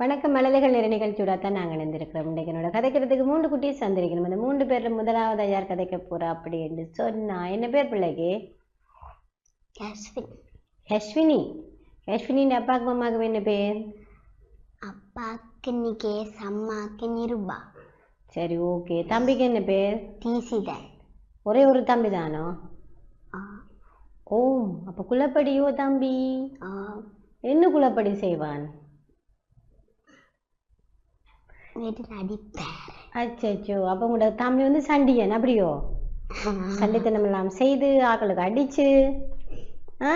வணக்கம் மழலைகள் நிறை நிகழ்ச்சியோட தான் நாங்கள் இருந்திருக்கிறோம் இன்றைக்கு என்னோட கதைக்கிறதுக்கு மூன்று குட்டீஸ் வந்திருக்கணும் அந்த மூன்று பேர்ல முதலாவது யார் கதைக்க போறா அப்படி என்று சொன்னா என்ன பேர் பிள்ளைக்கு? அஸ்வின். யஸ்வினி யஸ்வினின் அப்பாவுக்கு அம்மாவுக்கு என்ன பேர்? அப்பாக்கு நிகேஷ் அம்மாக்கு நிருபா. சரி ஓகே தம்பிக்கு என்ன பேர்? தீசிதன். ஒரே ஒரு தம்பி தானோ? ஆ, ஓம் அப்ப குலப்படியோ தம்பி? ஆ, என்ன குலப்படி செய்வான்? அச்சோ அப்ப உங்களோட தம்பி வந்து சண்டியன் அப்படியோ? சண்டித்தனம் எல்லாம் செய்து ஆக்களுக்கு அடிச்சு ஆ?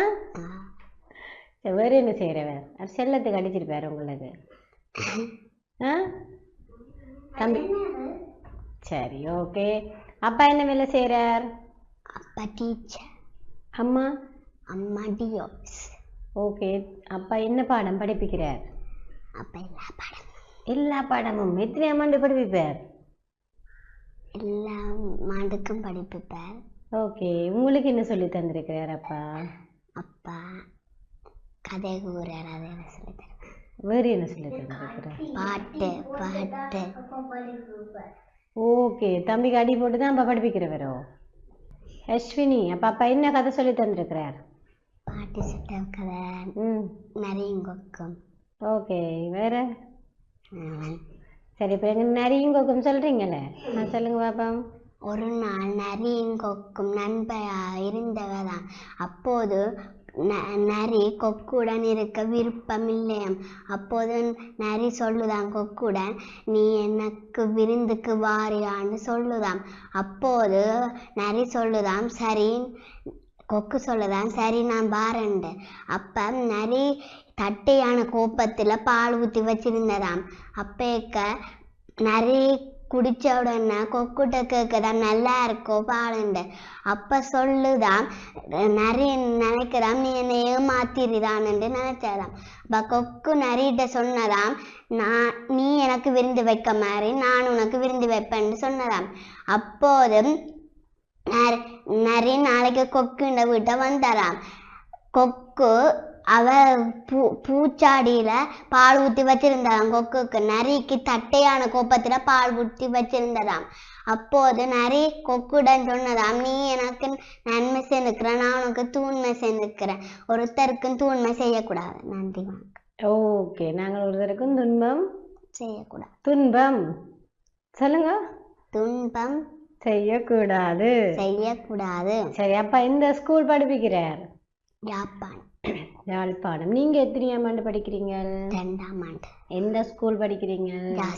வேற என்ன செய்யறவர் அவர் செல்லத்துக்கு அடிச்சிருப்பாரு உங்களுக்கு. தம்பி. சரி ஓகே. அப்பா என்ன வேலை செய்றார்? அப்பா டீச்சர். அம்மா? அம்மா டியோஸ் ஓகே. அப்பா என்ன பாடம் படிப்பிக்கிறார்? அப்பா எல்லா படம் எல்லா பாடமும். எத்தனை ஆண்டு படிப்பிப்பார்? எல்லா மாண்டுக்கும் படிப்பிப்பார். ஓகே. உங்களுக்கு என்ன சொல்லி தந்திருக்கிறார் அப்பா? அப்பா கதை கூறார் அதை சொல்லி வேறு என்ன சொல்லி தந்திருக்கிறார் பாட்டு பாட்டு. ஓகே தம்பிக்கு அடி போட்டு தான் அப்பா படிப்பிக்கிறவரோ? அஸ்வினி அப்பா அப்பா என்ன கதை சொல்லி தந்திருக்கிறார்? பாட்டு சட்ட கதை. ம். நிறைய கொக்கும். ஓகே வேற? சரி இப்போ எங்க நிறைய கொக்கும் சொல்றீங்களே நான் சொல்லுங்க பாப்பா. ஒரு நாள் நரியும் கொக்கும் நண்பரா இருந்தவர்தான் அப்போது நரி கொக்குடன் இருக்க விருப்பம் இல்லையாம் அப்போது நரி சொல்லுதாம் கொக்குடன் நீ எனக்கு விருந்துக்கு வாரியான்னு சொல்லுதாம் அப்போது நரி சொல்லுதாம் சரி கொக்கு சொல்லுதான் சரி நான் வாரேன்ட்டு. அப்ப நரி தட்டையான கோப்பத்தில் பால் ஊற்றி வச்சிருந்ததாம். அப்பேக்க நரி குடிச்ச உடனே கொக்குட்ட கேட்குதான் நல்லா இருக்கோ பாலுண்டு. அப்ப சொல்லுதான் நிறைய நினைக்கிறான் நீ என்னை ஏமாத்திரிதான்னு நினைச்சதாம் அப்ப கொக்கு நரிகிட்ட சொன்னதாம் நான் நீ எனக்கு விருந்து வைக்க மாதிரி நான் உனக்கு விருந்து வைப்பேன்னு சொன்னதாம். அப்போது நரி நாளைக்கு கொக்குண்ட வீட்டை வந்தாராம். கொக்கு அவ பூ பூச்சாடியில பால் ஊத்தி வச்சிருந்ததாம் கொக்குக்கு நரிக்கு தட்டையான கோப்பத்துல பால் ஊத்தி வச்சிருந்ததாம் அப்போது நரி கொக்குடன் சொன்னதாம் நீ எனக்கு நன்மை செய்திருக்கிற நான் உனக்கு தூண்மை செய்திருக்கிறேன் ஒருத்தருக்கும் தூண்மை செய்யக்கூடாது. நன்றி வணக்கம் ஓகே நாங்கள் ஒருத்தருக்கும் துன்பம் செய்யக்கூடாது. துன்பம். சொல்லுங்க. துன்பம் செய்யக்கூடாது. செய்யக்கூடாது. சரி அப்பா எந்த ஸ்கூல் படிப்பிக்கிறார்? யாப்பான். யாழ்ப்பாணம். நீங்க எத்தனையாம் ஆண்டு படிக்கிறீங்க? ரெண்டாம் ஆண்டு. எந்த ஸ்கூல் படிக்கிறீங்க?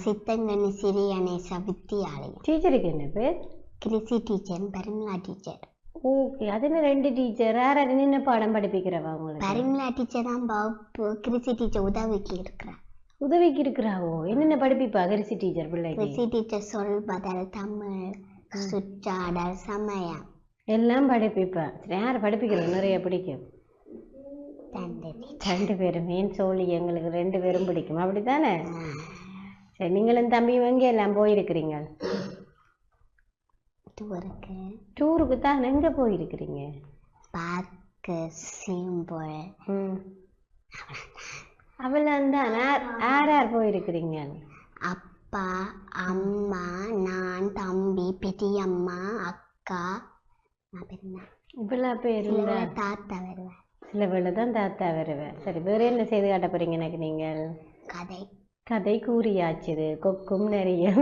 சித்தங்கனி சிறியநேச வித்தியாலயம் டீச்சருக்கு என்ன பேர்? Krishi teacher Parimala teacher. Okay. அது என்ன ரெண்டு டீச்சர்? வேற என்ன பாடம் படிப்பிக்கிறவா உங்களுக்கு? பரிமலா டீச்சர் தான் வகுப்பு கிருஷி டீச்சர் உதவிக்கு இருக்கிறேன் உதவிக்கு இருக்கிறாவோ என்னென்ன படிப்பிப்பா கரிசி டீச்சர் பிள்ளைக்கு? கிருஷி டீச்சர் சொல்பதல் தமிழ் சுற்றாடல் சமயம். எல்லாம் படிப்பிப்பா. யார் படிப்பிக்கிறோம் நிறைய பிடிக்கும். ரெண்டு பேரும் மீன் சோழி எங்களுக்கு ரெண்டு பேரும் பிடிக்கும். அப்படித்தானே? சரி நீங்களும் தம்பியும் எங்கே எல்லாம் போயிருக்கிறீங்க? டூருக்கு. டூருக்கு தான் எங்கே போயிருக்கிறீங்க? பார்க்கு சீம்போல் ம். அவளாம் தான் யார் யார் யார் போயிருக்கிறீங்க? அப்பா அம்மா நான் தம்பி பெரியம்மா அக்கா. நான் பெரியம்மா. இவ்வளோ பேர் தாத்தா வருவேன் சில வேளை தான் தாத்தா வருவேன் சரி வேற என்ன செய்து காட்ட போறீங்க எனக்கு நீங்கள்? கதை. கதை கூறியாச்சுது. கொக்கும் நிறைய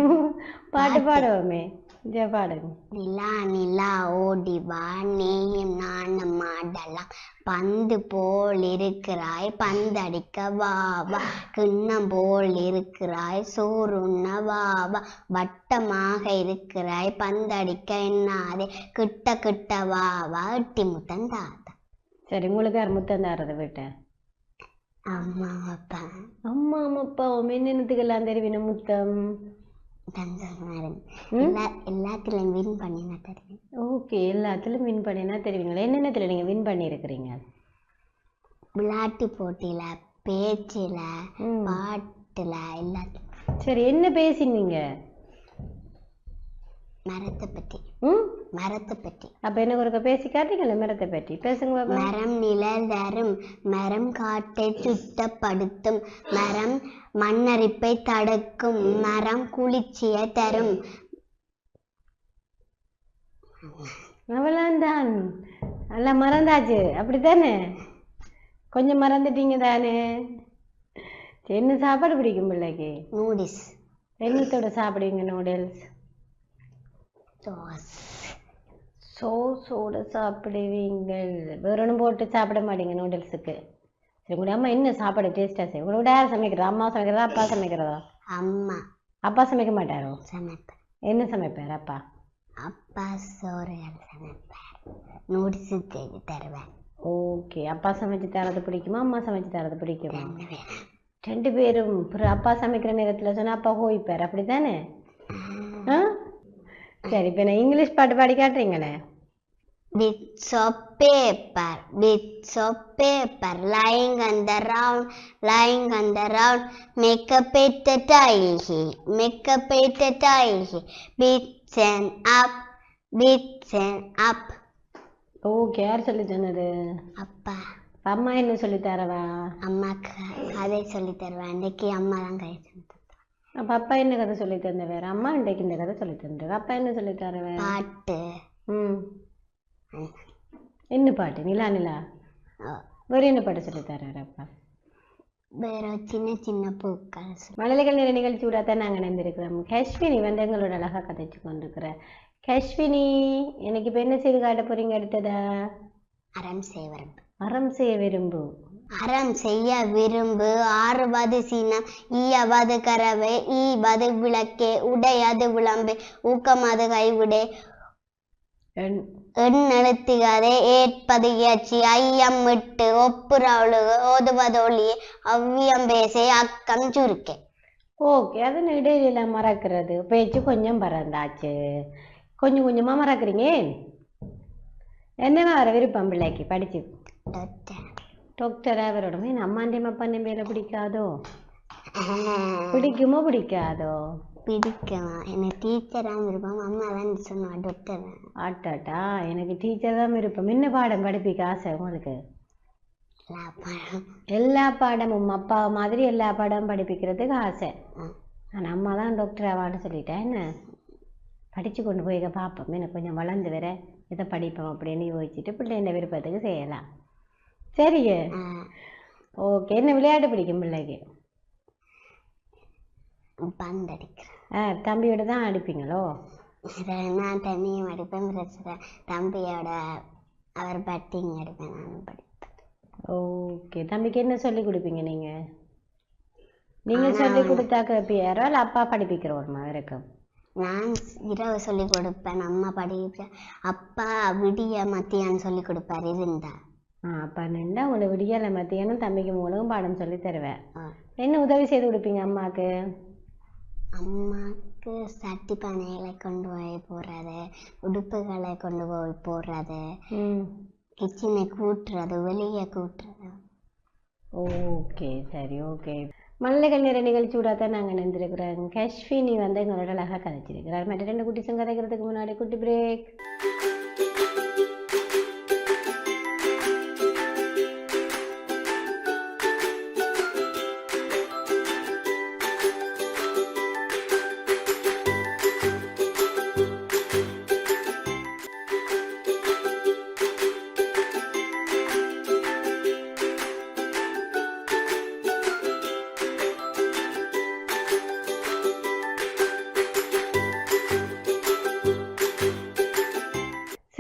பாட்டு பாடுவோமே. இதை பாடுங்க. நிலா நிலா ஓடி வா. நீயும் நானும் ஆடலாம். பந்து போல் இருக்கிறாய். பந்தடிக்க வா வா. கிண்ணம் போல் இருக்கிறாய். சோறுண்ண வா வா. வட்டமாக இருக்கிறாய். பந்தடிக்க என்னாதே கிட்ட கிட்ட வா வா. எட்டி முத்தம் தாத்தா சரி உங்களுக்கு யார் முத்தம் தாரதை விட்டேன் அம்மா அப்பா அம்மா அப்பாவும் என்னென்னத்துக்கெல்லாம் தெரிவின முத்தம். தந்தமாரன் ம்? எல்லா எல்லாத்துலயும் வின் பண்ணி நான் தருவேன் ஓகே எல்லாத்துலயும் வின் பண்ணினா தெரிவிங்களா? என்னென்னத்துல நீங்க வின் பண்ணியிருக்கிறீங்க விளையாட்டு போட்டியில பேச்சுல பாட்டுல எல்லாத்தையும் சரி என்ன பேசினீங்க? மரத்தை ம்? மரத்தை பற்றி. அப்ப எனக்கு ஒருக்க பேசி காட்டுங்களே மரத்தை பற்றி? பேசுங்க. மரம் நிழல் தரும் மரம் காட்டை சுத்தப்படுத்தும் மரம் மண்ணரிப்பை தடுக்கும் மரம் குளிர்ச்சியை தரும். அவ்வளவுதான் எல்லாம் மறந்தாச்சு. அப்படித்தானே? கொஞ்சம் மறந்துட்டீங்க தானே? என்ன சாப்பாடு பிடிக்கும் பிள்ளைக்கு? நூடிஸ் என்னத்தோட சாப்பிடுவீங்க நூடுல்ஸ் தோஸ் சோஸோட சாப்பிடுவீங்க வேற ஒன்றும் போட்டு சாப்பிட மாட்டீங்க நூடுல்ஸுக்கு. சரி உங்களோட அம்மா என்ன சாப்பாடு டேஸ்ட்டாக செய்யும் உங்களோட யார் சமைக்கிறா? அம்மா சமைக்கிறதா அப்பா சமைக்கிறதா? அம்மா. அப்பா சமைக்க மாட்டாரோ? சமைப்பேன். என்ன சமைப்பார் அப்பா? அப்பா சோறுகள் சமைப்பார். செஞ்சு தருவேன். ஓகே அப்பா சமைச்சு தரது பிடிக்குமா? அம்மா சமைச்சு தரது பிடிக்குமா? ரெண்டு பேரும். அப்பா சமைக்கிற நேரத்தில் சொன்னா அப்பா ஹோய்ப்பார் அப்படித்தானே? ஆ? சரி இப்போ நான் இங்கிலீஷ் பாட்டு பாடி காட்டுறீங்களே? Bits of paper, bits of paper lying on the ground, lying on the ground. Make a better tile, make a better tile. Bits and up, bits and up. Okay யார் சொல்லி சொன்னது அப்பா. அம்மா என்ன சொல்லி தரவா? அம்மாக்கு கதை சொல்லி தருவேன் அன்னைக்கு அம்மா தான் கதை சொல்லி தருவா. அப்போ அப்பா என்ன கதை சொல்லி தந்த வேற அம்மா இன்றைக்கு இந்த கதை சொல்லி தந்துரு அப்பா என்ன சொல்லி தரவ பாட்டு. ம். என்ன பாட்டு? நிலா நிலா. வேற என்ன பாட்டு சொல்லி தர்றாரு அப்பா? வேற சின்ன சின்ன பூக்கள். மழலைகள் நிற நிகழ்ச்சியோட தான் நாங்கள் நினைந்திருக்கிறோம் காஷ்வினி வந்து எங்களோட அழகாக கதைச்சு கொண்டிருக்கிற. காஷ்வினி எனக்கு இப்போ என்ன செய்து காட்ட போறீங்க அடுத்ததா? அறம் செய்வரம் அறம் செய்ய விரும்பு. அறம் செய்ய விரும்பு. ஆறுவது சினம் ஈயவது கரவை ஈவது விளக்கே உடையது விளம்பு ஊக்கமது கைவிடே. எண்ணெழுத்திகதை ஏற்பது இயற்சி ஐயம் விட்டு ஒப்புரவழு ஓதுவதொழியே அவ்வியம் பேசே அக்கம் சுருக்கே. ஓகே அது இடையில மறக்கிறது. பேச்சு கொஞ்சம் பறந்தாச்சு கொஞ்சம் கொஞ்சமா மறக்கிறீங்க? என்ன வர விருப்பம் பிள்ளைக்கு? படிச்சு. டாக்டர். அவரோட என் அம்மாண்டையும் அப்பாண்டையும் பேரை பிடிக்காதோ? பிடிக்குமோ பிடிக்காதோ? பிடிக்கும். எனக்கு டீச்சர் தான் விருப்பம். அம்மா தான் சொன்னா டாக்டர் ஆட்டாட்டா எனக்கு டீச்சர் தான் விருப்பம். என்ன பாடம் படிப்பிக்க ஆசை உங்களுக்கு? எல்லா பாடமும் அப்பா மாதிரி எல்லா பாடமும் படிப்பிக்கிறதுக்கு ஆசை. ஆனால் அம்மா தான் டாக்டர் ஆவான்னு சொல்லிட்டேன் என்ன? படித்து கொண்டு போய் பார்ப்போம். எனக்கு கொஞ்சம் வளர்ந்து வர இதை படிப்போம் அப்படின்னு யோசிச்சுட்டு பிள்ளைங்க விருப்பத்துக்கு செய்யலாம். சரிங்க ஓகே என்ன விளையாட்டு பிடிக்கும் பிள்ளைக்கு? பந்து அடிக்கிறேன் ஆ தம்பியோட தான் அடிப்பீங்களோ? நான் தண்ணியும் அடிப்பேன் பிரச்சனை தம்பியோட அவர் பேட்டிங் அடிப்பேன் நான் படிப்பேன். ஓகே தம்பிக்கு என்ன சொல்லி கொடுப்பீங்க நீங்கள் நீங்கள் சொல்லி கொடுத்தாக்க பியாரோ இல்லை அப்பா படிப்பிக்கிறோமா இருக்கும் நான் இரவு சொல்லி கொடுப்பேன் அம்மா படிப்ப அப்பா விடிய மத்தியான்னு சொல்லி கொடுப்பாரு இருந்தா. ஆ அப்பா நின்றா உங்களை விடியலை மத்தியானம் தம்பிக்கு மூலம் பாடம் சொல்லி தருவேன். என்ன உதவி செய்து கொடுப்பீங்க அம்மாவுக்கு அம்மாக்கு சட்டி பானைகளை கொண்டு போய் போடுறது உடுப்புகளை கொண்டு போய் போடுறது கிச்சனை கூட்டுறது வெளியே கூட்டுறது. ஓகே சரி ஓகே. மல்லிகள் நிற நிகழ்ச்சியோட தான் நாங்கள் நினைந்திருக்கிறோம் காஷ்வினி வந்து எங்களோட அழகாக கதைச்சிருக்கிறார். மற்ற ரெண்டு குட்டிஸும் கதைக்கிறதுக்கு முன்னாடி குட்டி பிரேக்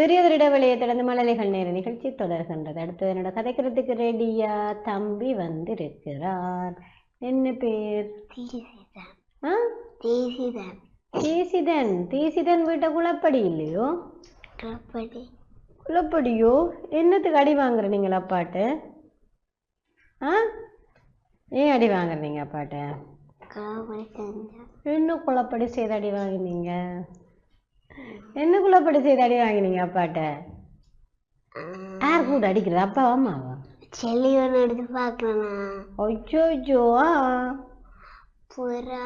சிறியதொரு இடைவெளியை தொடர்ந்து மழலைகள் நேர நிகழ்ச்சி தொடர்கின்றது. அடுத்து என்னோட கதைக்கிறதுக்கு ரெடியா தம்பி வந்திருக்கிறார். என்ன பேர்? தீசிதான். தீசிதான். வீட்டை குளப்படி இல்லையோ? கபடி குளப்படியோ என்னத்துக்கு அடி வாங்குற நீங்கள் அப்பாட்ட? ஆ? ஏன் அடி வாங்குறீங்க அப்பாட்ட? என்ன குளப்படி செய்து அடி வாங்கினீங்க? என்ன குளப்படி செய்து அடி வாங்கினீங்க அப்பாட்ட? யார் கூட அடிக்கிறது அப்பாவா அம்மாவா? செல்லி ஒன்று எடுத்து பார்க்கலண்ணா அச்சோ அச்சோ ஆ பிறகு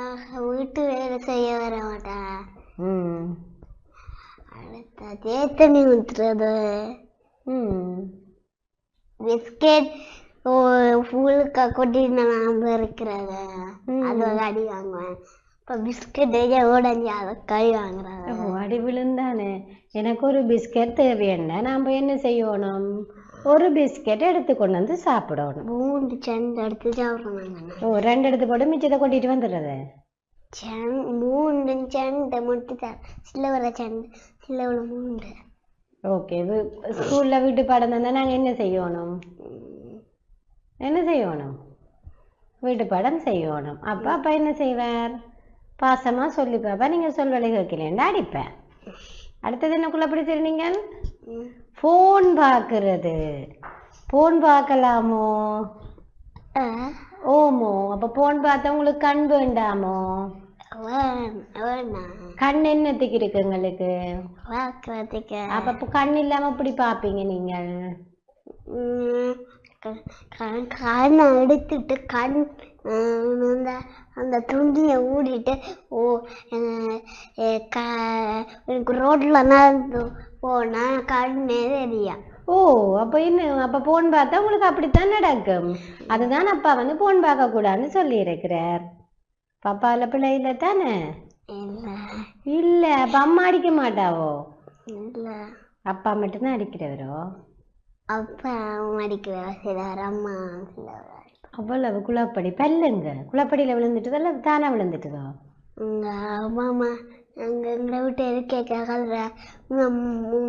வீட்டு வேலை செய்ய வர மாட்டா. ம். அடுத்த தேத்தனி ஊத்துறது. ம். பிஸ்கெட் ஃபுல்லுக்கா கொட்டிட்டு நான் இருக்கிறது. அது ஒரு அடி வாங்குவேன். இப்போ பிஸ்கெட் உடஞ்சி அதை கழி வாங்குறது ஓ, அடி விழுந்தானே எனக்கு ஒரு பிஸ்கட் தேவையண்டா நாம் என்ன செய்யணும்? ஒரு பிஸ்கெட் எடுத்து கொண்டு வந்து சாப்பிடணும். பூண்டு செண்டு எடுத்து சாப்பிடுவாங்க ஓ ரெண்டு எடுத்து போட்டு மிச்சத்தை கொட்டிட்டு வந்துடுறது? பூண்டு செண்டு மட்டும் தான் சில வர செண்டு சில உள்ள பூண்டு. ஓகே ஸ்கூலில் வீட்டு பாடம் தந்தால் நாங்கள் என்ன செய்யணும்? என்ன செய்யணும்? வீட்டு பாடம் செய்யணும். அப்பா அப்பா என்ன செய்வார்? பாசமாக சொல்லி பாப்பா. நீங்கள் சொல்வதை கேட்கலேண்டா அடிப்பேன். அடுத்தது என்னக்குள்ள பிடிச்சிருந்தீங்க. ஃபோன் பார்க்கறது. ஃபோன் பார்க்கலாமோ? ஓமோ. அப்போ ஃபோன் பார்த்தா உங்களுக்கு கண் வேண்டாமோ. கண் என்னத்துக்கு இருக்கு உங்களுக்கு? அப்போ கண் இல்லாமல் இப்படி பார்ப்பீங்க நீங்கள்? கண் எடுத்துட்டு கண் அந்த துண்டியை ஊடிட்டு ஓ க- எனக்கு ரோட்ல நடந்து போனா கண்ணே தெரியா ஓ அப்போ என்ன அப்போ ஃபோன் பார்த்தா உங்களுக்கு அப்படித்தான் நடக்கும். அதுதான் அப்பா வந்து ஃபோன் பார்க்கக்கூடாதுன்னு சொல்லியிருக்கிறார். பாப்பாவில் பிள்ளை இல்லை தானே? இல்ல. இல்லை அப்போ அம்மா அடிக்க மாட்டாவோ? இல்ல. அப்பா மட்டும்தான் அடிக்கிறவரோ? அப்பா அடிக்கிற அம்மா அவ்வளவு குளப்படி பல்லுங்க. குளப்படியில் விழுந்துட்டுதோ இல்லை தானே விழுந்துட்டுதோ? அம்மா அங்க எங்களை விட்டு இருக்க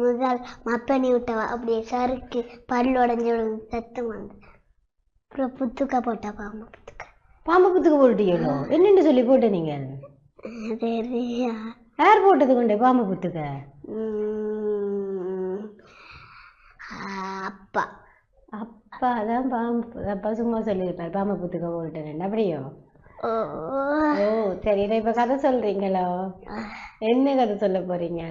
முதல் மப்பனி விட்டவ அப்படியே சறுக்கு பல்லு உடஞ்சி விழுந்து சத்தம் வந்து அப்புறம் புத்துக்க போட்டா பாம்பு புத்துக்க. பாம்பு புத்துக்கு போட்டுட்டீங்களோ என்னென்னு சொல்லி போட்டு நீங்கள் யார் போட்டது கொண்டு பாம்பு புத்துக்க? உம், அப்பா. அப்பா தான் பாம்பு அப்பா சும்மா சொல்லியிருப்பார். பாம்பு புத்துக்க போட்டுட்டேன் அப்படியோ? ஓ. சரி இப்போ கதை சொல்றீங்களோ? என்ன கதை சொல்ல போறீங்க?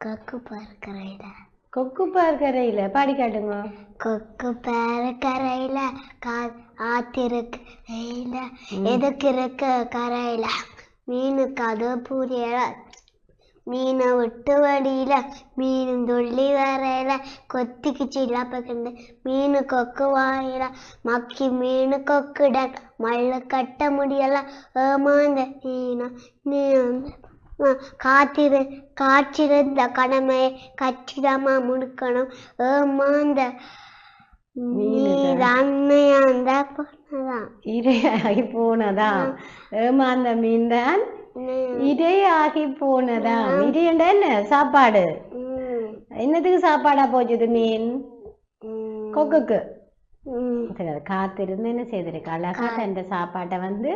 கொக்கு பறக்கறையில கொக்கு பார்க்கறையில பாடி காட்டுங்க. கொக்கு பறக்கறையில கா ஆத்திருக்கு எதுக்கு இருக்கு கரையில? மீனுக்கு அது புரியல மீனும் துள்ளி வரையில கொத்திக்குச்சு இல்லாப்பக்கண்டு மீனு கொக்கு வாயில மக்கி மீனு கொக்குடன் மல்லு கட்ட முடியல ஏமாந்த மீனா நீ வந்து ஆ, காத்திரு காற்றிருந்த கடமையை கச்சிதமா முடிக்கணும் ஏமாந்த அன்னையாந்த பொண்ணுதான் இரையாகி போனதா ஏமா அந்த மீன் தான் இரையாகி போனதா? இரையண்டா என்ன? சாப்பாடு? ம், என்னத்துக்கு சாப்பாடா போச்சுது மீன்? கொக்குக்கு. காத்திருந்து என்ன செய்திருக்கு அழகா தன் சாப்பாட்டை வந்து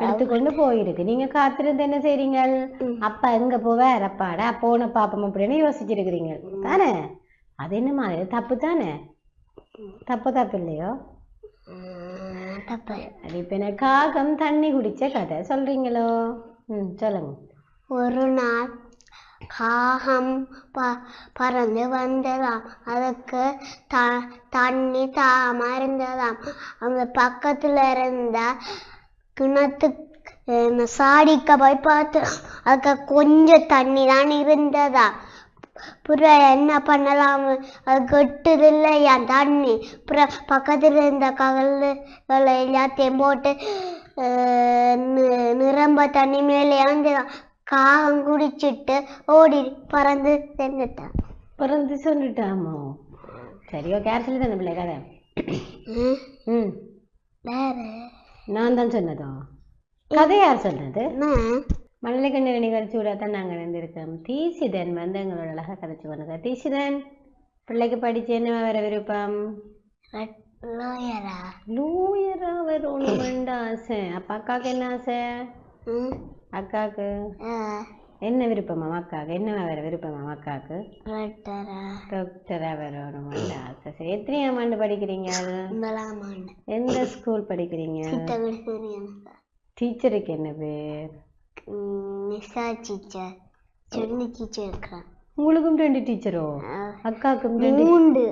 எடுத்துக்கொண்டு போயிருக்கு. நீங்க காத்திருந்து என்ன செய்றீங்க அப்பா எங்க போவார்? அப்பாடா போன பாப்போம் அப்படின்னு யோசிச்சிருக்கிறீங்க. தானே? அது என்ன மாதிரி? தப்பு தானே? தப்பு தப்பு இல்லையோ? இப்ப காகம் தண்ணி குடிச்ச கதை சொல்றீங்களோ? ம் சொல்லுங்க. ஒரு நாள் காகம் ப பறந்து வந்ததாம். அதுக்கு த தண்ணி தாமா இருந்ததாம் அந்த பக்கத்துல இருந்த கிணத்து சாடிக்க போய் பார்த்து அதுக்கு கொஞ்சம் தண்ணி தான் இருந்ததா புற என்ன பண்ணலாம்? அது கெட்டுது இல்லையா தண்ணி. புற பக்கத்துல இருந்த ககல்களை எல்லாத்தையும் போட்டு நிரம்ப தண்ணி மேலே வந்துதான் காகம் குடிச்சிட்டு ஓடி பறந்து சென்றுட்டான். பிறந்து சொல்லிட்டாமோ சரி ஓகே யார் சொல்லி தந்த பிள்ளை கதை? ம், நான் தான் சொன்னதோ? கதை யார் சொன்னது மணலக்கண்ண நிகழ்ச்சியோட தான் நாங்கள் இருந்திருக்கோம் தீசிதன் வந்து எங்களோட அழகாக கதைச்சு கொண்டு தீசிதன் பிள்ளைக்கு படிச்சு என்ன வர விருப்பம்? லோயரா? லூயரா வரணும் வேண்டாம் ஆசை. அப்ப அக்காவுக்கு என்ன ஆசை? அக்காவுக்கு? என்ன விருப்பமா அக்காவுக்கு? என்ன வர விருப்பமா அக்காவுக்கு? டாக்டரா? வரணும் வேண்டாம் ஆசை. சரி எத்தனையாம் ஆண்டு படிக்கிறீங்க ஆண்டு. எந்த ஸ்கூல் படிக்கிறீங்க? டீச்சருக்கு என்ன பேர்? நிஷா டீச்சர். சொல்லி டீச்சர் இருக்கிறான் உங்களுக்கும் ரெண்டு டீச்சரோ? அக்காவுக்கும் ரெண்டு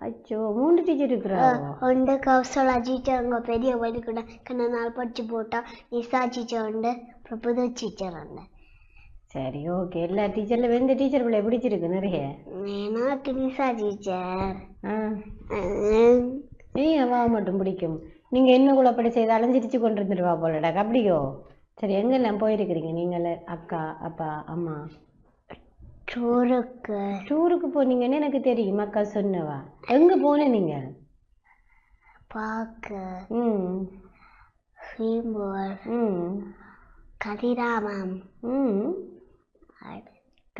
அச்சோ மூணு டீச்சர் இருக்கிறா உண்டு கௌசலா டீச்சர் உங்க பெரிய வழி கூட கண்ண நாள் படிச்சு போட்டா நிசா டீச்சர் உண்டு அப்புறம் டீச்சர் உண்டு சரி ஓகே எல்லா டீச்சர்ல எந்த டீச்சர் பிள்ளை பிடிச்சிருக்கு நிறைய எனக்கு நிசா டீச்சர் நீ அவ மட்டும் பிடிக்கும் நீங்க என்ன கூட படி செய்து அலைஞ்சிரிச்சு கொண்டு இருந்துருவா போலடா அப்படியோ சரி எங்கெல்லாம் போயிருக்கிறீங்க நீங்கள் அக்கா அப்பா அம்மா டூருக்கு டூருக்கு போனீங்கன்னு எனக்கு தெரியும் அக்கா சொன்னவா. எங்க போன நீங்க? பார்க்க ம். ஹீம்போர் ம். கதிராமம். ம்.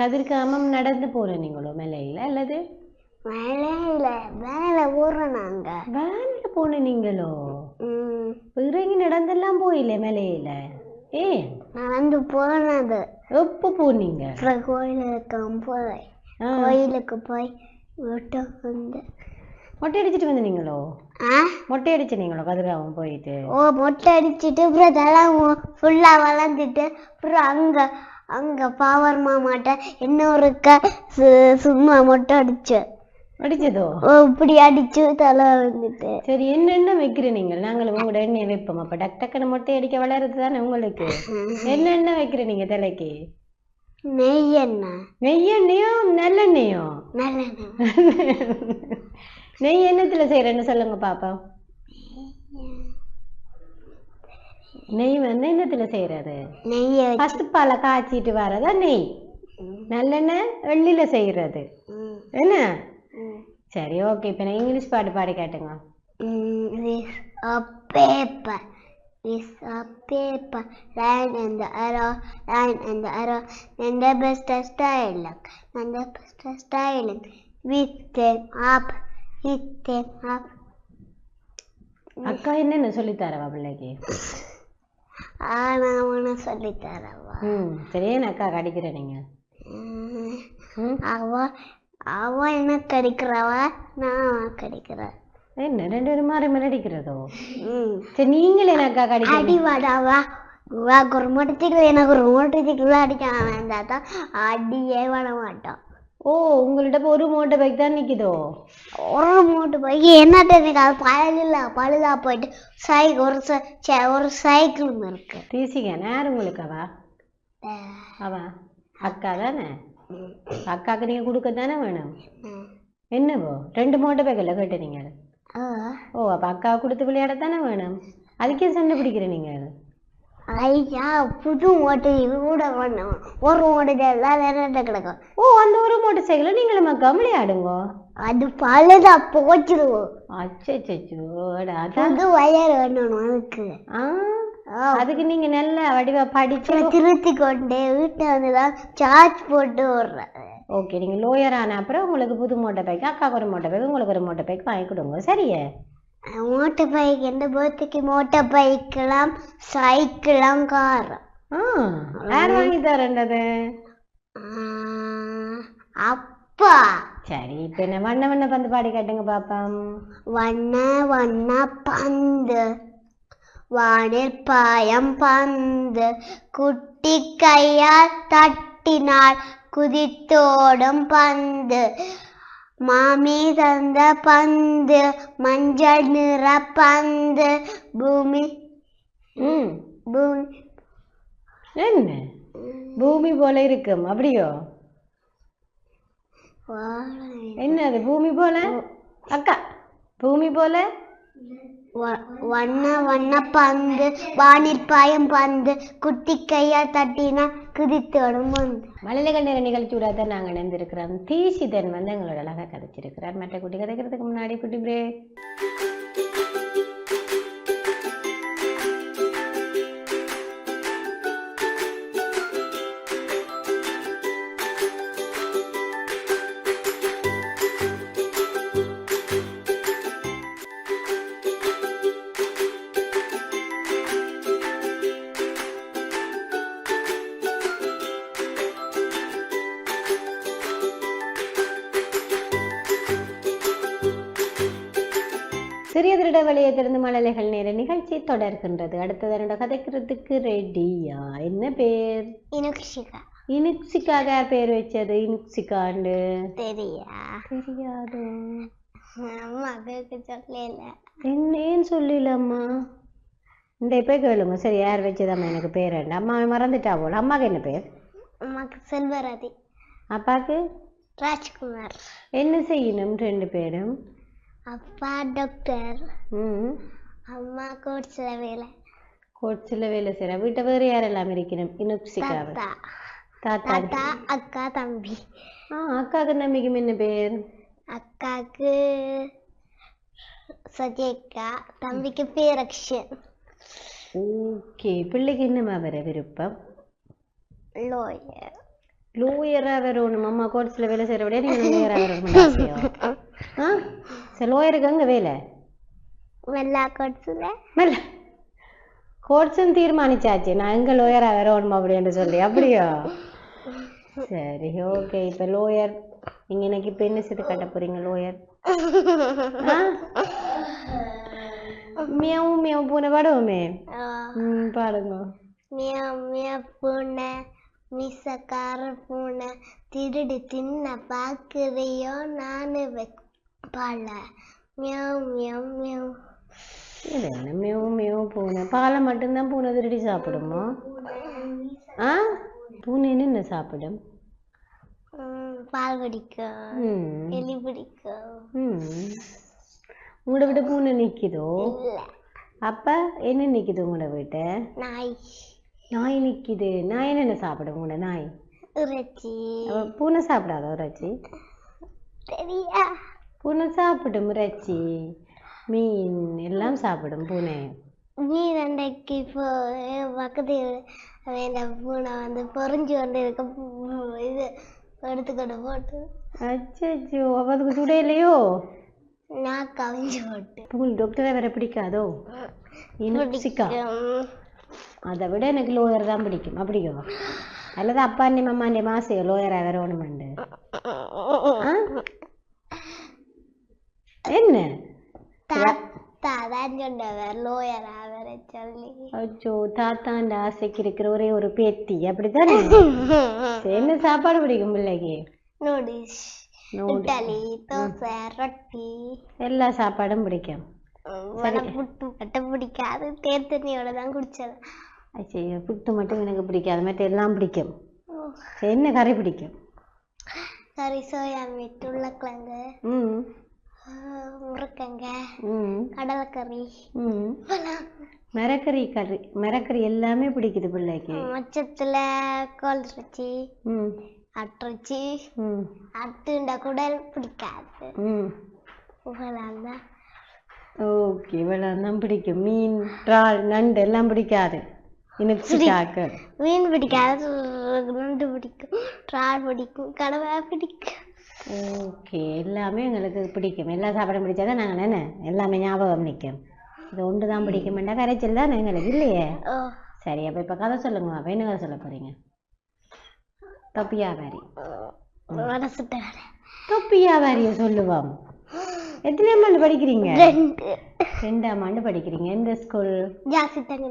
கதிர்காமம் நடந்து போன நீங்களோ மேலையில் அல்லது? மேலையில. மேலே ஊர்றோம் நாங்க. வேன்ல போன நீங்களோ? ம், இறங்கி நடந்தெல்லாம் போயில மேலையில. ஏன்? நடந்து போனது. எப்போ போனீங்க? அப்புறம் கோயிலுக்கு போய் கோயிலுக்கு போய் விட்டு வந்து மொட்டை அடிச்சிட்டு வந்தீங்களோ மொட்டை அடிச்சு நீங்களோ கதிர்காமம் போயிட்டு? ஓ மொட்டை அடிச்சிட்டு அப்புறம் தலை ஃபுல்லா வளர்ந்துட்டு அப்புறம் அங்க அங்க பாவர் மாமாட்ட இன்னொருக்கா சும்மா மொட்டை அடிச்சு. அடிச்சதோ? இப்படி அடிச்சு தலை வந்துட்டு சரி என்னென்ன வைக்கிற நீங்கள்? நாங்களும் உங்களோட எண்ணெய் வைப்போம். அப்ப டக் டக்குன்னு மொட்டை அடிக்க வளருது தானே உங்களுக்கு? என்னென்ன வைக்கிற நீங்க தலைக்கு? நெய் எண்ணெய் நெய்யெண்ணெயோ நல்லெண்ணெயோ? நெய் என்னத்துல செய்யறேன்னு சொல்லுங்க பாப்பா நெய் வந்து என்னத்துல செய்யறது வச்சு. ஃபர்ஸ்ட் பாலை காய்ச்சிட்டு வரதா நெய்? நல்லெண்ணெய் எள்ளில செய்யறது என்ன. சரி ஓகே இப்ப நான் இங்கிலீஷ் பாட்டு பாடி கேட்டுங்க Mm, with a paper. With a paper. Line and the arrow. Line and the arrow. Then the best styling. And the best styling. With them up. With them up. அக்கா என்னென்ன சொல்லி தரவா பிள்ளைக்கு ஆனா உன சொல்லி தரவா ம் சரி ஏன் அக்கா கடிக்கிற நீங்க Mm, அவ அவ எனக்கு அடிக்கிறவ நான் கடிக்கிறேன் என்ன ரெண்டு பேரும் மாறி மாறி அடிக்கிறதோ? சரி நீங்களே என்ன அக்கா கடிக்கிறீங்க அடி வாடாவா வா. ஒரு மோட்டர் எனக்கு ஒரு மோட்டர் சைக்கிள் அடிக்க வேண்டாம் தான் அடியே வர மாட்டோம் ஓ உங்கள்ட்ட இப்ப ஒரு மோட்டை பைக் தான் நிக்குதோ? ஒரு மோட்டர் பைக் என்னட்ட எனக்கு அது பழகில்ல பழுதா போயிட்டு சை ஒரு ச- ஒரு சைக்கிளும் இருக்கு. டிசிங்க நேரம் உங்களுக்கு அவா அவா அக்கா தானே? அக்காக்கு நீங்க கொடுக்க தானே வேணும். என்னவோ? ரெண்டு மோட்டை பைக்கில் கேட்டு நீங்க ஆ. ஓ அப்ப அக்கா கொடுத்து விளையாட தானே வேணும்? அதுக்கே சண்டை பிடிக்கிற நீங்க? ஐயா புது இது கூட வேணும். ஒரு மோட்டர் எல்லாம் என்னட்ட கிடக்கும். ஓ அந்த ஒரு மோட்டர் சைக்கிளை நீங்களும் அக்கா விளையாடுங்க. அது பழுதா போச்சிருவோம் அச்சோ அதான். புது வயர் வேணும் அதுக்கு ஆ, அதுக்கு நீங்க நல்ல வடிவா படிச்சு திருத்தி கொண்டு வீட்டை வந்துதான் சார்ஜ் போட்டு விடுறேன் ஓகே நீங்க லோயர் ஆன அப்புறம் உங்களுக்கு புது மோட்டை பைக் அக்காவுக்கு ஒரு மோட்டை பைக் உங்களுக்கு ஒரு மோட்டை பைக் வாங்கி கொடுங்க. சரியே? மோட்டர் பைக் எந்த பர்த்டேக்கு மோட்டர் பைக்கெல்லாம் சைக்கிளாம் கார் யார் வாங்கி தரேன்றது? அப்பா. சரி இப்ப என்ன வண்ண வண்ண பந்து பாடி காட்டுங்க பாப்பம். வண்ண வண்ண பந்து. வானில் பாயம் பந்து குட்டி கையால் தட்டினால் குதித்தோடும் பந்து. மாமி தந்த பந்து மஞ்சள் நிற பந்து. பூமி பூமி என்ன? பூமி போல இருக்கும். அப்படியோ? வாழை- என்னது பூமி போல? அக்கா பூமி போல? வண்ண வண்ண பந்து வானிற்பாயம் பந்து குட்டி கையால் தட்டினா குதித்தோடும் பந்து. மலையில நேர நிகழ்ச்சியோட தான் நாங்கள் இணைந்திருக்கிறோம். தீசிதன் வந்து எங்களோட அழகா கதைச்சிருக்கிறார். மற்ற குட்டி கதைக்கிறதுக்கு முன்னாடி குட்டி பிரேக் மழலைகள் நேர நிகழ்ச்சி தொடர்கின்றது. அடுத்தது என்னோட கதைக்கிறதுக்கு ரெடியா என்ன பேர்? இனுக்ஷிகா. இனுக்சிக்காக யார் பேர் வச்சது இனுக்சிகாண்டு தெரியா? தெரியாது. கேட்க சொல்லல. என்னேன்னு சொல்லலம்மா. இந்த இப்போ கேளுங்க. சரி யார் வச்சதம்மா எனக்கு பேர் என்ன அம்மா மறந்துட்டா போல. அம்மாவுக்கு என்ன பேர்? அம்மாக்கு செல்வராதி. அப்பாவுக்கு ராஜ்குமார். என்ன செய்யணும்? ரெண்டு பேரும். அப்பா டாக்டர் அம்மா கோட்ஸ்ல வேலை. கோட்ஸில் வேலை செய்கிற வீட்டை வேறு யாரெல்லாம் இருக்கணும் இனுப்சிக்காவை தாத்தா. அக்கா தம்பி. ஆ அக்காவுக்கு நம்பிக்கை என்ன பேர்? அக்காக்கு சஜேக்கா தம்பிக்கு பேரக்ஷன் ஓகே. பிள்ளைக்கு என்னம்மா வர விருப்பம்? லோயர் லோயராக வரணும் அம்மா கோட்ஸில் வேலை செய்கிற விட நீங்கள் லோயராக வரணும் அவசியம் ஆ? சரி லோயருக்கு அங்கே வேலை? வெள்ளா கோட்ஸ்ல மெல்ல. கோட்ஸும் தீர்மானிச்சாச்சு. நான் எங்கே லோயராக வரணும் அப்படின்னு சொல்லி. அப்படியா? சரி ஓகே இப்போ லோயர் நீங்கள் எனக்கு இப்போ என்ன செய்து கட்ட போறீங்க லோயர்? மியாவும் மியாவும் பூனை பாடுவோமே? பாடுங்க. மியா மியா பூனை. மீசக்கார பூனை திருடி தின்ன பாக்குறியோ நானு பால மியாவ் மியாவ் மியாவ். இது என்ன மியாவும் மியாவும் பூனை? பாலை மட்டும்தான் பூனை திருடி சாப்பிடுமா? ஆ? பூனை என்ன சாப்பிடும்? பால் பிடிக்கும் எலி பிடிக்கும் உங்களோட வீட்டு பூனை நிற்கிதோ? அப்போ என்ன நிற்கிது உங்களோட வீட்டை? நாய். நாய் நிற்கிது நாய் என்ன சாப்பிடும் உங்களோட நாய்? இறைச்சி. பூனை சாப்பிடாதோ இறைச்சி? சரியா பூனை சாப்பிடும் இறைச்சி. மீன் எல்லாம் சாப்பிடும் பூனை. மீன் அண்டைக்கு இப்போ என் பக்கத்து வேண்ட பூனை வந்து பொறிஞ்சு கொண்டு இருக்க இது எடுத்துக்கிட்டு போட்டு. அச்சோ அதுக்கு சுடையிலையோ நான் கவிஞ்சு போட்டு. உங்களுக்கு டாக்டரை வேற பிடிக்காதோ? இனுப்சிக்கா உம், அதை விட எனக்கு லோயர் தான் பிடிக்கும். அப்படியோ? அல்லது அப்பாண்டி மம்மாண்டி மாசையோ லோயராக ஆ என்ன? அச்சோ தாத்தாண்ட ஆசைக்கு இருக்கிற ஒரே ஒரு பேத்தி. அப்படித்தானே? என்ன சாப்பாடு பிடிக்கும் பிள்ளைக்கு? நூடில்ஸ் தோசை ரொட்டி. எல்லா சாப்பாடும் பிடிக்கும். மட்டும் பிடிக்காது. தேர் தண்ணியோட தான் குடிச்சது. ஐயோ புட்டு மட்டும் எனக்கு பிடிக்காது. மற்ற எல்லாம் பிடிக்கும். என்ன கறி பிடிக்கும். கறி சோயா மீட் உருளைக்கிழங்கு முருக்கங்க கடலைக்கறி மரக்கறி கறி மரக்கறி எல்லாமே பிடிக்குது பிள்ளைக்கு. மச்சத்துல கோல் இறைச்சி அட்டிறைச்சி அட்டுண்ட குடல் பிடிக்காது. இப்பெல்லாம் தான் ஓகே இவ்வளோ தான் பிடிக்கும். மீன் இறால் நண்டு எல்லாம் பிடிக்காது. இனிச்சிக்காக்கு மீன் பிடிக்காது நண்டு பிடிக்கும் இறால் பிடிக்கும் கடவை பிடிக்கும். ஓகே எல்லாமே எங்களுக்கு பிடிக்கும். எல்லா சாப்பாடும் பிடிச்சாதான் நாங்கள் என்ன? எல்லாமே ஞாபகம் நிற்கும் இது ஒன்று தான் பிடிக்குமெண்டா கரைச்சல் தான் எங்களுக்கு இல்லையே? சரி அப்போ இப்போ கதை சொல்லுங்க. அப்போ என்ன கதை சொல்ல போகிறீங்க தொப்பி வியாபாரி. மனசுட்ட வேலை தொப்பி வியாபாரியை சொல்லுவோம். எத்தனையாம் ஆண்டு படிக்கிறீங்க? ரெண்டு. ரெண்டாம் ஆண்டு படிக்கிறீங்க. எந்த ஸ்கூல் தங்கி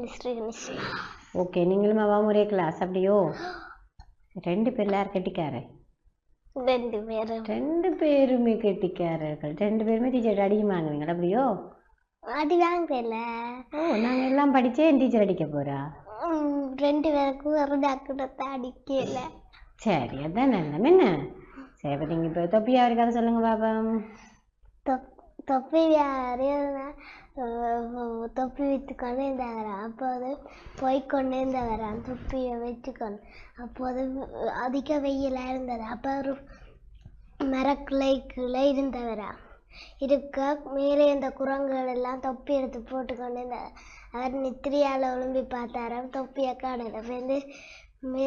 ஓகே நீங்களும் ஒரே கிளாஸ் அப்படியோ? ரெண்டு பேர் யார் கெட்டிக்காரர்? ரெண்டு பேரும் ரெண்டு பேருமே கெட்டிக்காரர்கள். ரெண்டு பேருமே டீச்சர் அடியும் வாங்குவீங்களா அப்படியோ? அடி வாங்கல ஓ நாங்கள் எல்லாம் படிச்சே டீச்சர் அடிக்க போறா? ரெண்டு பேருக்கும் ஒரு டாக்டரத்தை அடிக்கல. சரி அதான் நல்ல என்ன? சரி நீங்கள் இப்போ தொப்பி யாரு கதை சொல்லுங்க தொப்- தொப்பி வியாபாரி அஹ், தொப்பி விற்றுக்கொண்டு இருந்தவரான் அப்போது போய்க்கொண்டு இருந்தவரான் தொப்பியை வச்சுக்கொண்டு அப்போது அதிக வெயிலாக இருந்தது. அப்போ ஒரு மரக்கிளைக்குள்ளே இருந்தவரா. இருக்க மேலே இந்த குரங்குகள் எல்லாம் தொப்பி எடுத்து போட்டுக்கொண்டு இருந்தார் அவர் நித்திரியால் ஒழும்பி பார்த்தாராம். தொப்பியை காணல வந்து மே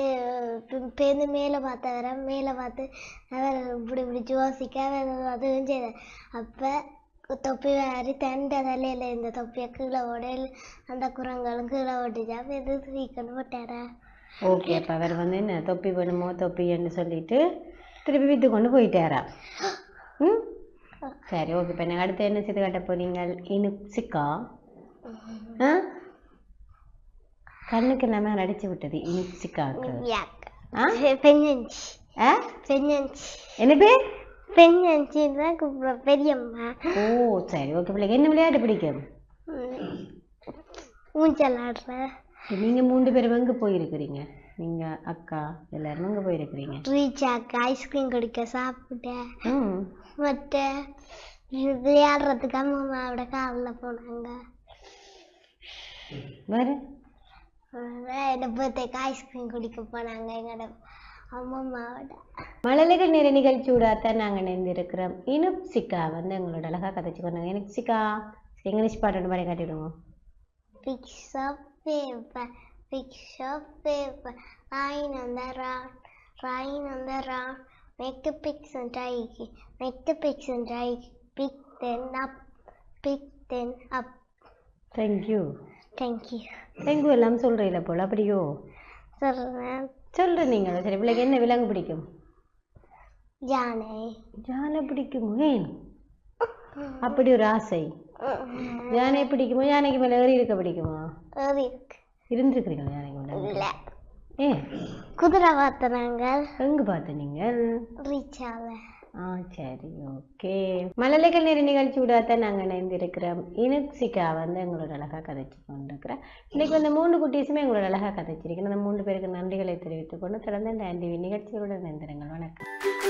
பேருந்து மேலே பார்த்தவராம் மேலே பார்த்து அவர் இப்படி இப்படி யோசிக்க அதுவும் செய்தார் அப்போ தொப்பி வாரி தண்ட தலையில் இந்த தொப்பியை கீழே ஓடையில் அந்த குரங்களும் கீழே ஓட்டிச்சா. பேருந்து சீக்கிரம் போட்டாரா? ஓகே அப்போ அவர் வந்து என்ன தொப்பி வேணுமோ தொப்பின்னு சொல்லிட்டு திருப்பி வித்து கொண்டு போயிட்டாரா? ம்? சரி ஓகே இப்போ என்ன அடுத்து என்ன செய்து காட்ட போறீங்க இனுப்சிக்கா ஆ? கண்ணுக்கு எல்லாமே அடிச்சு விட்டது. இனுப்சிக்காக்கு யாக் ஆ? பெஞ்சன்சி ஆ? பெஞ்சன்சி என்ன பேர்? பெண்ணாச்சி தான் பெரியம்மா. ஓ சரி ஓகே பிள்ளைக்கு என்ன விளையாட்டு பிடிக்கும். ஊஞ்சல் ஆடுற நீங்க மூன்று பேரும் எங்க போயிருக்கிறீங்க? நீங்க அக்கா எல்லாரும் எங்க போயிருக்கிறீங்க? ரீச்சாக்கு ஐஸ்கிரீம் குடிக்க சாப்பிட்ட ம். மற்ற விளையாடுறதுக்கு அம்மாவோட காலில் போனாங்க. வேற? என்ன பர்த்டேக்கு ஐஸ்கிரீம் குடிக்க போனாங்க எங்களோட அம்மாவோட மழலைகள் நேர நிகழ்ச்சியோடத்தான் நாங்க இணைந்திருக்கிறோம் இனுப்சிகா வந்து எங்களோட அழகா கதைச்சு கொண்டாங்க இனுப்சிகா இங்கிலீஷ் பாட்டு ஒன்று Piece of paper, piece of paper, lying on the round, lying on the round. Make the pics and it, make the pics and it. Pick them up, pick them up. Thank you. Thank you எல்லாம் சொல்றீங்கள போல அப்படியோ? சொல்றேன். சொல்ற நீங்க சரி பிள்ளைக்கு என்ன விலங்கு பிடிக்கும்? யானை. யானை பிடிக்கும் ஏன்? அப்படி ஒரு ஆசை. யானை பிடிக்குமோ யானைக்கு மேல ஏறி இருக்க பிடிக்குமா? இருக்கு. இருந்திருக்கிறீங்களா யானைக்கு மேல? இல்ல. ஏ குதிரை பார்த்தனாங்க எங்க பார்த்த நீங்கள்? ரீச்சால ஆ சரி ஓகே. மலலைகள் நேர நிகழ்ச்சி விடாத நாங்கள் இணைந்திருக்கிறோம். இனுக்சிகா வந்து எங்களோட அழகா கதைச்சு கொண்டிருக்கிறேன் இன்னைக்கு வந்து மூணு குட்டீஸுமே எங்களோட அழகா கதைச்சிருக்கேன் அந்த மூன்று பேருக்கு நன்றிகளை தெரிவித்துக் கொண்டு தொடர்ந்து இந்த ஆண்டி நிகழ்ச்சியோட இணைந்திருங்கள். வணக்கம்.